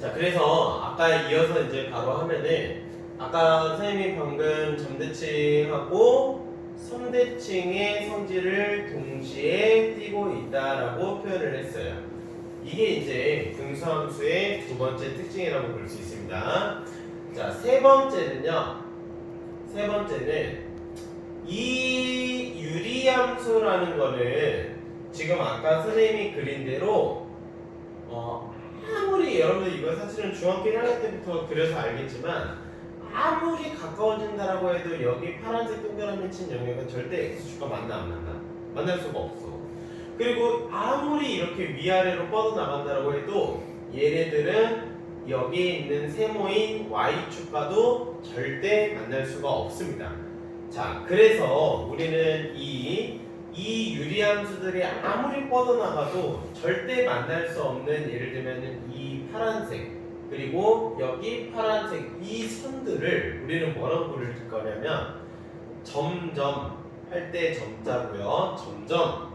자, 그래서 아까 이어서 이제 바로 하면은 아까 선생님이 방금 점대칭하고 선대칭의 성질을 동시에 띠고 있다라고 표현을 했어요. 이게 이제 분수함수의 두 번째 특징이라고 볼 수 있습니다. 자, 세 번째는요. 세 번째는 이 유리함수라는 거는 지금 아까 선생님이 그린 대로 어, 여러분들 이거 사실은 중학교 1학년 때부터 그려서 알겠지만 아무리 가까워진다라고 해도 여기 파란색 동그라미 친 영역은 절대 x축과 만나 안 만나. 만날 수가 없어. 그리고 아무리 이렇게 위아래로 뻗어 나간다라고 해도 얘네들은 여기에 있는 세모인 y축과도 절대 만날 수가 없습니다. 자 그래서 우리는 이 이 유리함수들이 아무리 뻗어나가도 절대 만날 수 없는 예를 들면 이 파란색 그리고 여기 파란색 이 선들을 우리는 뭐라고 부를 거냐면 점점 할 때 점자고요. 점점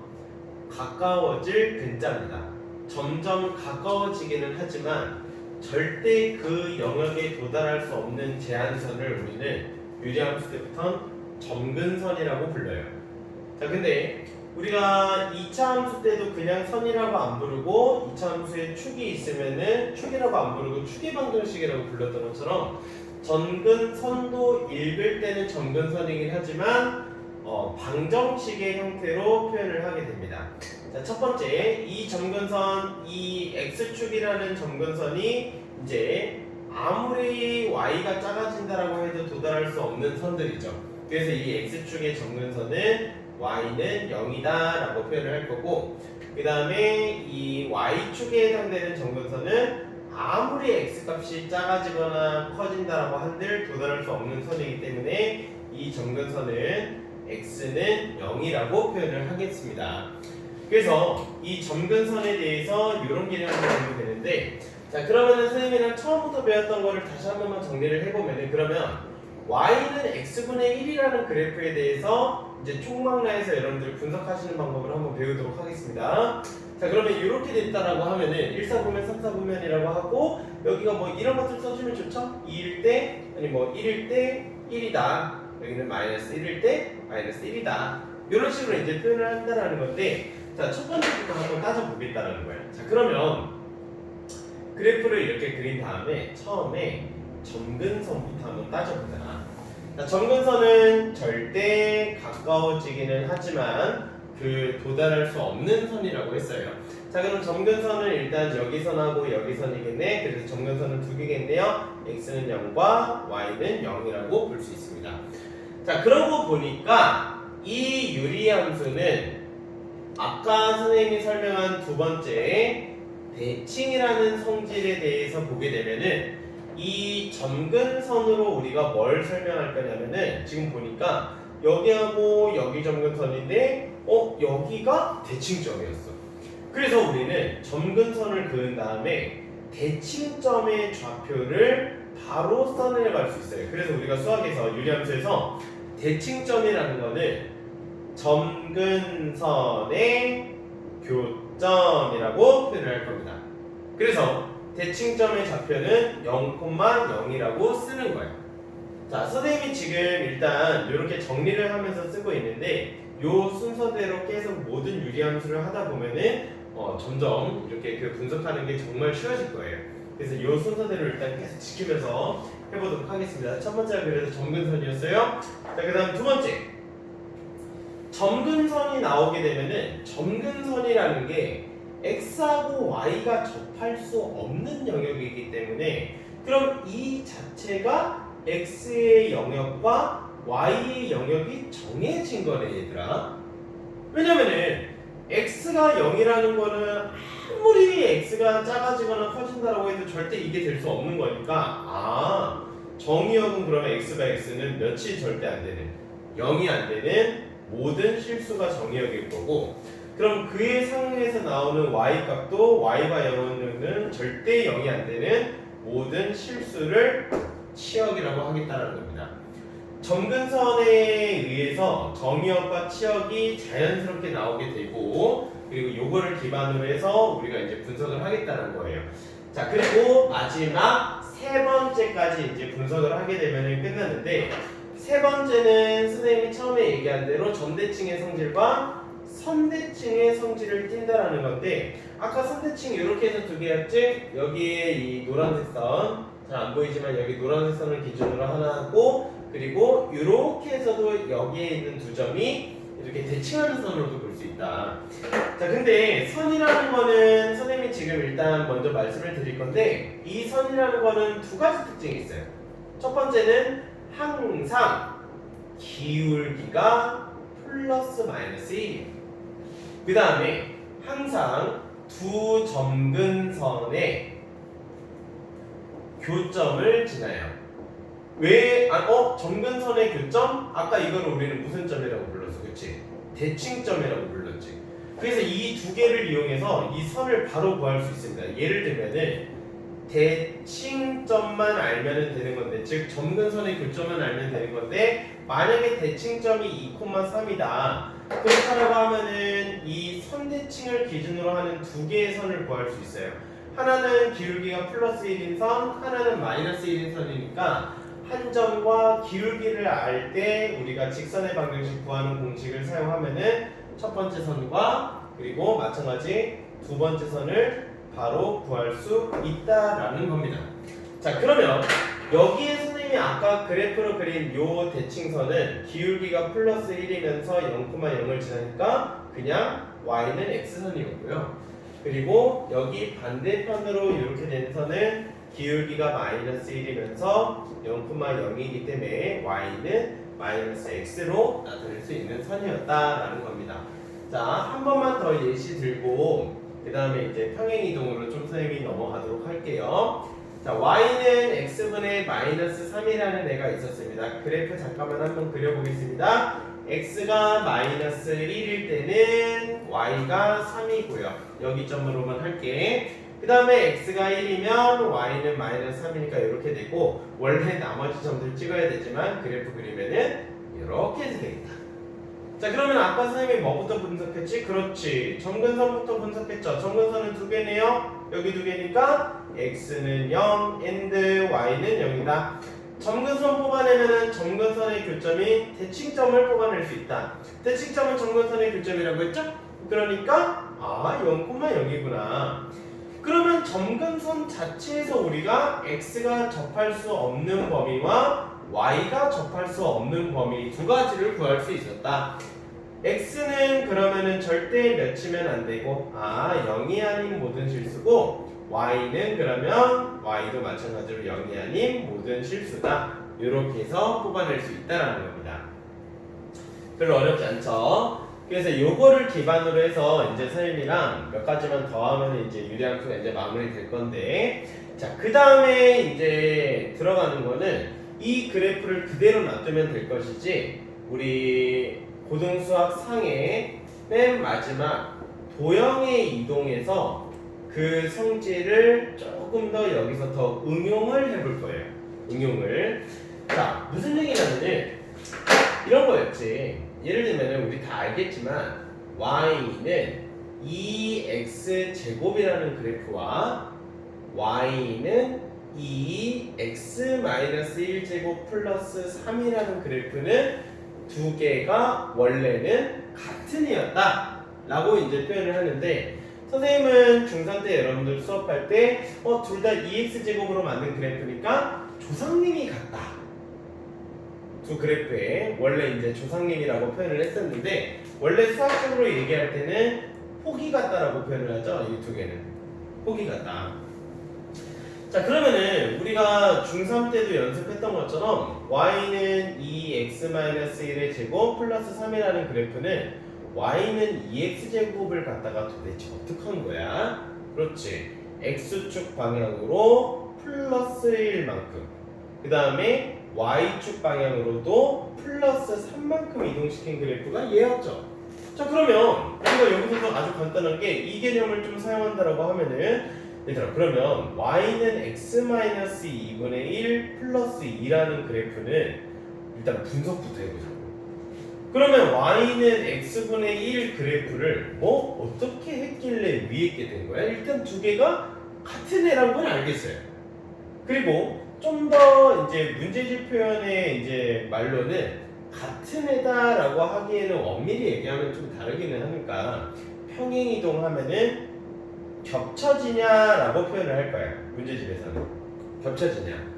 가까워질 근자입니다. 점점 가까워지기는 하지만 절대 그 영역에 도달할 수 없는 제한선을 우리는 유리함수 때부터 점근선이라고 불러요 자 근데 우리가 2차 함수 때도 그냥 선이라고 안 부르고 2차 함수에 축이 있으면은 축이라고 안 부르고 축의 방정식이라고 불렀던 것처럼 전근선도 읽을 때는 전근선이긴 하지만 어, 방정식의 형태로 표현을 하게 됩니다. 자, 첫 번째 이 점근선 이 x축이라는 점근선이 이제 아무리 y가 작아진다라고 해도 도달할 수 없는 선들이죠. 그래서 이 x축의 점근선은 y는 0이다 라고 표현을 할 거고 그 다음에 이 y축에 해당되는 점근선은 아무리 x값이 작아지거나 커진다라고 한들 도달할 수 없는 선이기 때문에 이 점근선은 x는 0이라고 표현을 하겠습니다. 그래서 이 점근선에 대해서 이런 개념을 배우면 되는데 자 그러면은 선생님이랑 처음부터 배웠던 거를 다시 한 번만 정리를 해보면은 그러면 y는 x분의 1이라는 그래프에 대해서 이제 총망라에서 여러분들 분석하시는 방법을 한번 배우도록 하겠습니다. 자 그러면 이렇게 됐다라고 하면은 1사분면 3사분면이라고 하고 여기가 뭐 이런 것들 써주면 좋죠? 2일 때 아니 뭐 1일 때 1이다 여기는 마이너스 1일 때 마이너스 1이다 이런 식으로 이제 표현을 한다라는 건데 자 첫 번째부터 한번 따져보겠다라는 거예요. 자 그러면 그래프를 이렇게 그린 다음에 처음에 점근선부터 한번 따져보자. 자, 점근선은 절대 가까워지기는 하지만 그 도달할 수 없는 선이라고 했어요. 자 그럼 점근선은 일단 여기 선하고 여기 선이겠네. 그래서 점근선은 두 개겠네요. x는 0과 y는 0이라고 볼 수 있습니다. 자 그러고 보니까 이 유리함수는 아까 선생님이 설명한 두 번째 대칭이라는 성질에 대해서 보게 되면은 이 점근선으로 우리가 뭘 설명할 거냐면은 지금 보니까 여기하고 여기 점근선인데 어 여기가 대칭점이었어. 그래서 우리는 점근선을 그은 다음에 대칭점의 좌표를 바로 써내려갈 수 있어요. 그래서 우리가 수학에서 유리함수에서 대칭점이라는 거는 점근선의 교점이라고 표현을 할 겁니다. 그래서 대칭점의 좌표는 0,0이라고 쓰는 거예요. 자, 선생님이 지금 일단 이렇게 정리를 하면서 쓰고 있는데 요 순서대로 계속 모든 유리함수를 하다 보면은 어, 점점 이렇게 그 분석하는 게 정말 쉬워질 거예요. 그래서 요 순서대로 일단 계속 지키면서 해보도록 하겠습니다. 첫 번째가 그래서 점근선이었어요. 자, 그 다음 두 번째. 점근선이 나오게 되면은 점근선이라는 게 x하고 y가 접할 수 없는 영역이기 때문에 그럼 이 자체가 x의 영역과 y의 영역이 정해진 거네 얘들아. 왜냐면은 x가 0이라는 거는 아무리 x가 작아지거나 커진다라고 해도 절대 이게 될 수 없는 거니까 아 정의역은 그러면 x가 x는 몇이 절대 안 되는 0이 안 되는 모든 실수가 정의역일 거고 그럼 그의 상에서 나오는 y 값도 y가 0은 절대 0이 안 되는 모든 실수를 치역이라고 하겠다는 겁니다. 점근선에 의해서 정의역과 치역이 자연스럽게 나오게 되고 그리고 요거를 기반으로 해서 우리가 이제 분석을 하겠다는 거예요. 자 그리고 마지막 세 번째까지 이제 분석을 하게 되면 끝났는데 세 번째는 선생님이 처음에 얘기한 대로 점대칭의 성질과 선대칭의 성질을 띈다라는 건데 아까 선대칭 이렇게 해서 두 개였지 여기에 이 노란색 선 잘 안 보이지만 여기 노란색 선을 기준으로 하나 하고 그리고 이렇게 해서도 여기에 있는 두 점이 이렇게 대칭하는 선으로도 볼 수 있다. 자, 근데 선이라는 거는 선생님이 지금 일단 먼저 말씀을 드릴 건데 이 선이라는 거는 두 가지 특징이 있어요. 첫 번째는 항상 기울기가 플러스 마이너스 1이에요. 그 다음에 항상 두 점근선에 교점을 지나요. 왜, 아, 어, 점근선의 교점? 아까 이걸 우리는 무슨 점이라고 불렀어, 그치? 대칭점이라고 불렀지. 그래서 이 두 개를 이용해서 이 선을 바로 구할 수 있습니다. 예를 들면은 대칭점만 알면 되는 건데, 즉 점근선의 교점만 알면 되는 건데, 만약에 대칭점이 2,3이다. 그렇다고 하면은 이 선대칭을 기준으로 하는 두 개의 선을 구할 수 있어요. 하나는 기울기가 플러스 1인 선, 하나는 마이너스 1인 선이니까 한 점과 기울기를 알 때 우리가 직선의 방정식 구하는 공식을 사용하면은 첫 번째 선과 그리고 마찬가지 두 번째 선을 바로 구할 수 있다라는 겁니다. 자 그러면 여기에 선생님이 아까 그래프로 그린 요 대칭선은 기울기가 플러스 1이면서 0,0을 지나니까 그냥 y는 x선이었고요. 그리고 여기 반대편으로 이렇게 된 선은 기울기가 마이너스 1이면서 0,0이기 때문에 y는 마이너스 x로 나타낼 수 있는 선이었다라는 겁니다. 자, 한 번만 더 예시 들고 그 다음에 이제 평행 이동으로 좀 선생님이 넘어가도록 할게요. 자, y는 x분의 마이너스 3이라는 애가 있었습니다. 그래프 잠깐만 한번 그려보겠습니다. x가 마이너스 1일 때는 y가 3이고요. 여기 점으로만 할게. 그 다음에 x가 1이면 y는 마이너스 3이니까 이렇게 되고 원래 나머지 점들 찍어야 되지만 그래프 그리면은 이렇게 되겠다. 자 그러면 아까 선생님이 뭐부터 분석했지? 그렇지. 점근선부터 분석했죠. 점근선은 두 개네요. 여기 두 개니까 x는 0, and y는 0이다. 점근선 뽑아내면은 점근선의 교점이 대칭점을 뽑아낼 수 있다. 대칭점은 점근선의 교점이라고 했죠? 그러니까 아 0,0이구나. 그러면 점근선 자체에서 우리가 x가 접할 수 없는 범위와 y가 접할 수 없는 범위 두 가지를 구할 수 있었다. x는 그러면은 절대 몇이면 안 되고 아 0이 아닌 모든 실수고 y는 그러면 y도 마찬가지로 0이 아닌 모든 실수다. 이렇게 해서 뽑아낼 수 있다라는 겁니다. 별로 어렵지 않죠? 그래서 요거를 기반으로 해서 이제 선생님이랑 몇 가지만 더 하면 이제 유리함수가 이제 마무리 될 건데 자, 그 다음에 이제 들어가는 거는 이 그래프를 그대로 놔두면 될 것이지 우리 고등수학 상의 맨 마지막 도형에 이동해서 그 성질을 조금 더 여기서 더 응용을 해볼 거예요. 응용을. 자, 무슨 얘기냐면은 이런 거였지. 예를 들면 우리 다 알겠지만 y는 2x 제곱이라는 그래프와 y는 2x 1제곱 플러스 3이라는 그래프는 두 개가 원래는 같은 이었다 라고 이제 표현을 하는데 선생님은 중3 때 여러분들 수업할 때 어, 둘 다 2x 제곱으로 만든 그래프니까 조상님이 같다 두 그래프에 원래 이제 조상님이라고 표현을 했었는데 원래 수학적으로 얘기할 때는 폭이 같다라고 표현을 하죠. 이 두 개는 폭이 같다. 자 그러면은 우리가 중3 때도 연습했던 것처럼 y는 2x-1의 제곱 플러스 3이라는 그래프는 y는 2x 제곱을 갖다가 도대체 어떻게 한 거야? 그렇지. x축 방향으로 플러스 1만큼 그 다음에 y축 방향으로도 플러스 3만큼 이동시킨 그래프가 얘였죠. 자 그러면 우리가 여기서도 아주 간단한 게 이 개념을 좀 사용한다라고 하면은 얘들아 그러면 y는 x-2분의 1 플러스 2라는 그래프는 일단 분석부터 해보자고. 그러면 y는 x분의 1 그래프를 뭐 어떻게 했길래 위에 있게 된 거야? 일단 두 개가 같은 애란 건 알겠어요. 그리고 좀 더 이제 문제집 표현의 이제 말로는 같은 애다라고 하기에는 엄밀히 얘기하면 좀 다르기는 하니까 평행 이동 하면은 겹쳐지냐라고 표현을 할 거예요. 문제집에서는 겹쳐지냐.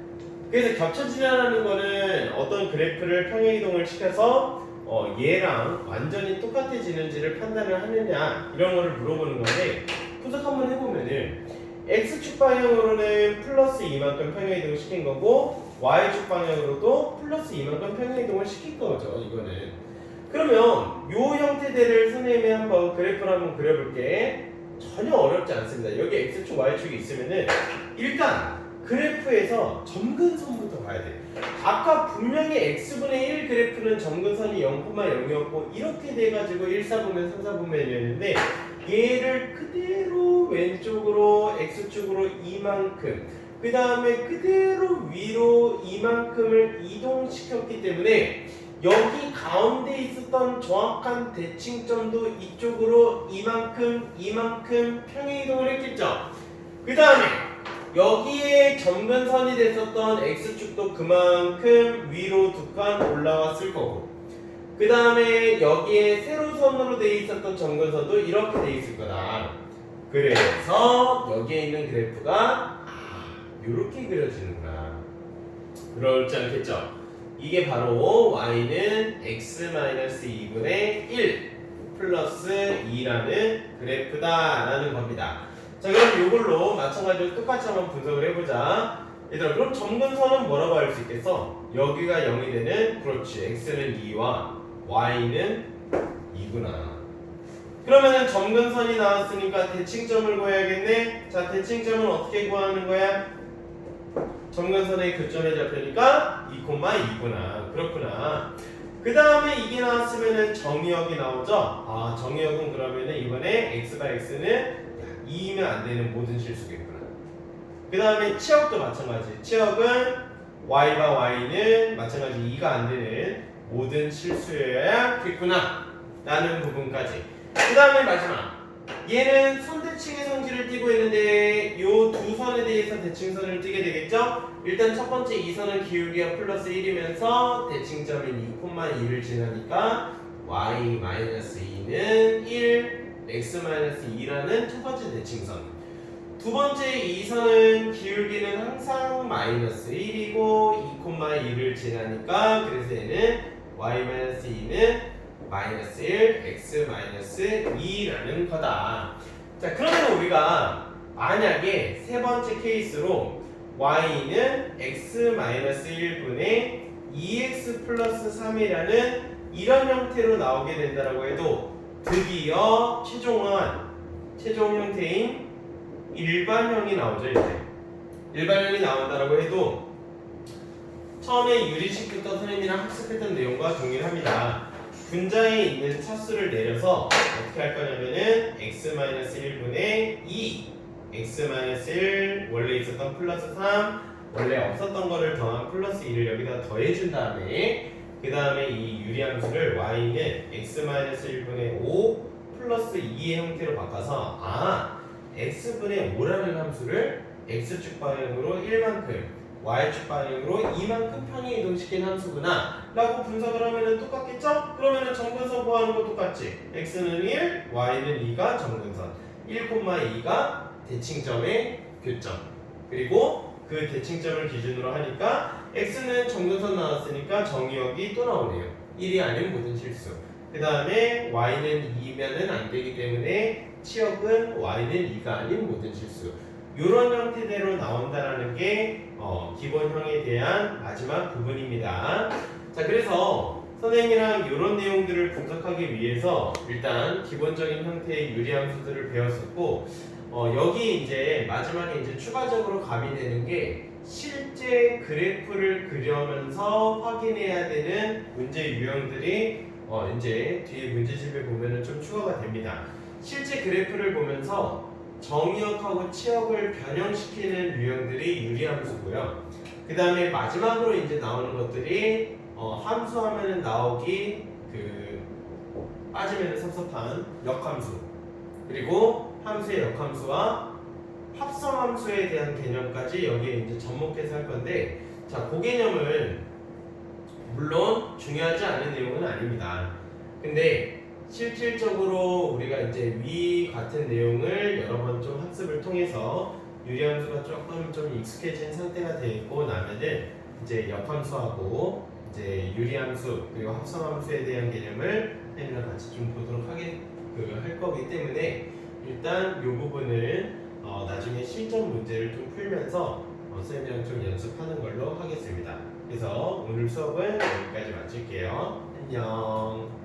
그래서 겹쳐지냐라는 거는 어떤 그래프를 평행 이동을 시켜서 어, 얘랑 완전히 똑같아지는지를 판단을 하느냐 이런 거를 물어보는 건데 분석 한번 해보면은 x축 방향으로는 플러스 이만큼 평행 이동을 시킨 거고 y축 방향으로도 플러스 이만큼 평행 이동을 시킨 거죠 이거는 그러면 요 형태들을 선생님이 한번 그래프를 한번 그려볼게 전혀 어렵지 않습니다. 여기 x축 y축이 있으면은 일단 그래프에서 점근선부터 봐야 돼 아까 분명히 x분의 1 그래프는 점근선이 0,0이었고 이렇게 돼가지고 1, 4분면 3, 4분면이었는데 얘를 그대로 왼쪽으로 x축으로 이만큼 그 다음에 그대로 위로 이만큼을 이동시켰기 때문에 여기 가운데 있었던 정확한 대칭점도 이쪽으로 이만큼 이만큼 평행 이동을 했겠죠. 그 다음에 여기에 점근선이 됐었던 x축도 그만큼 위로 두 칸 올라왔을 거고 그 다음에 여기에 세로선으로 돼 있었던 점근선도 이렇게 돼 있을 거다. 그래서 여기에 있는 그래프가 아, 이렇게 그려지는구나. 그렇지 않겠죠 이게 바로 y는 x-2분의 1 플러스 2라는 그래프다라는 겁니다. 자 그럼 이걸로 마찬가지로 똑같이 한번 분석을 해보자. 얘들아 그럼 점근선은 뭐라고 할 수 있겠어? 여기가 0이 되는 그렇지. x는 2와 y는 2구나. 그러면은 점근선이 나왔으니까 대칭점을 구해야겠네? 자 대칭점은 어떻게 구하는 거야? 점근선의 교점의 좌표니까 2,2구나 그렇구나 그 다음에 이게 나왔으면은 정의역이 나오죠 아 정의역은 그러면은 이번에 x가 x는 2이면 안 되는 모든 실수겠구나. 그 다음에 치역도 마찬가지. 치역은 y가 y는 마찬가지 2가 안 되는 모든 실수여야겠구나. 라는 부분까지. 그 다음에 마지막. 얘는 선 대칭의 성질을 띠고 있는데 요두 선에 대해서 대칭선을 띠게 되겠죠? 일단 첫 번째 이 선은 기울기가 플러스 1이면서 대칭점인 2,2를 지나니까 y-2는 1 x-2라는 첫 번째 대칭선. 두 번째 이 선은 기울기는 항상 마이너스 1이고 2,2를 지나니까 그래서 얘는 y-2는 마이너스 1, x-2라는 거다. 자, 그러면 우리가 만약에 세 번째 케이스로 y는 x-1분의 2x 플러스 3이라는 이런 형태로 나오게 된다라고 해도 드디어 최종한 최종 형태인 일반형이 나오죠 이제. 일반형이 나온다라고 해도 처음에 유리식부터 선생님이랑 학습했던 내용과 동일합니다 분자에 있는 차수를 내려서 어떻게 할 거냐면은 x-1분의 2 x-1 원래 있었던 플러스 3 원래 없었던 거를 더한 플러스 2를 여기다 더해준 다음에 그 다음에 이 유리함수를 y는 x-1분의 5 플러스 2의 형태로 바꿔서 아 x분의 5라는 함수를 x축 방향으로 1만큼 y축 방향으로 2만큼 평행 이동시킨 함수구나 라고 분석을 하면 똑같겠죠? 그러면 정근선 구하는 거 똑같지 x는 1, y는 2가 정근선 1,2가 대칭점의 교점 그리고 그 대칭점을 기준으로 하니까 x는 정근선 나왔으니까 정의역이 또 나오네요. 1이 아닌 모든 실수. 그 다음에 y는 2면은 안 되기 때문에 치역은 y는 2가 아닌 모든 실수. 이런 형태대로 나온다라는 게 어, 기본형에 대한 마지막 부분입니다. 자, 그래서 선생님이랑 이런 내용들을 분석하기 위해서 일단 기본적인 형태의 유리함수들을 배웠었고 어, 여기 이제 마지막에 이제 추가적으로 가미되는 게 실제 그래프를 그려면서 확인해야 되는 문제 유형들이 어, 이제 뒤에 문제집에 보면은 좀 추가가 됩니다. 실제 그래프를 보면서 정의역하고 치역을 변형시키는 유형들이 유리함수고요. 그 다음에 마지막으로 이제 나오는 것들이 어, 함수 하면은 나오기 그 빠지면 섭섭한 역함수 그리고 함수의 역함수와 합성함수에 대한 개념까지 여기에 이제 접목해서 할 건데 자, 그 개념은 물론 중요하지 않은 내용은 아닙니다. 근데 실질적으로 우리가 이제 위 같은 내용을 여러 번 좀 학습을 통해서 유리함수가 조금 좀 익숙해진 상태가 되고 나면은 이제 역함수하고 이제 유리함수 그리고 합성함수에 대한 개념을 쌤이랑 같이 좀 보도록 하게 그 할 거기 때문에 일단 이 부분은 어, 나중에 실전 문제를 좀 풀면서 어, 쌤이랑 좀 연습하는 걸로 하겠습니다. 그래서 오늘 수업은 여기까지 마칠게요. 안녕.